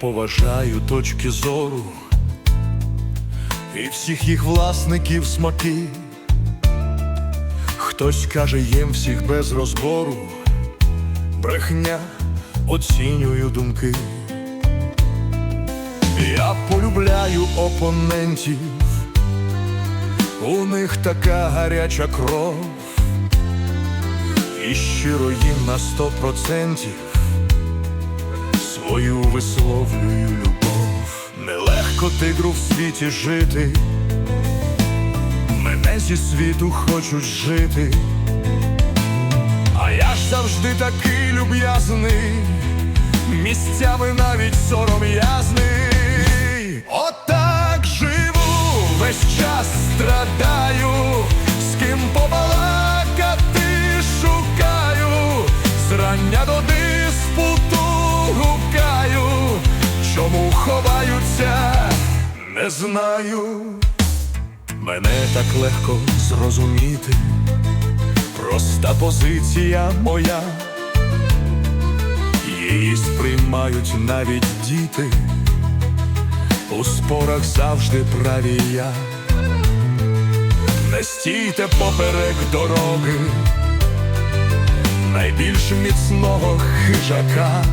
Поважаю точки зору і всіх їх власників смаки. Хтось каже їм всіх без розбору, брехня оцінюю думки. Я полюбляю опонентів, у них така гаряча кров, і щиро їм на сто процентів свою висловлюю любов. Нелегко тигру в світі жити, мене зі світу хочуть жити, а я ж завжди такий люб'язний, місцями навіть сором'язний. Чому ховаються, не знаю. Мене так легко зрозуміти, проста позиція моя, її сприймають навіть діти, у спорах завжди праві я. Не стійте поперек дороги, найбільш міцного хижака,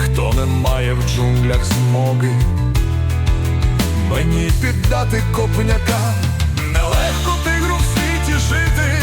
ніхто не має в джунглях змоги мені піддати копняка. Нелегко тигру в світі жити,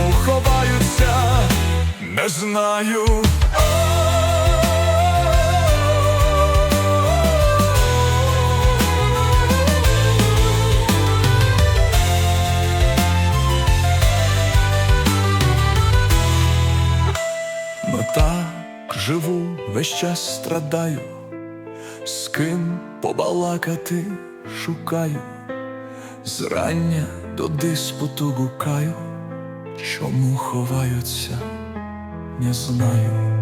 чому ховаються, не знаю. Так живу, весь час страдаю, з ким побалакати шукаю, зрання до диспуту гукаю, чому ховаються, не знаю.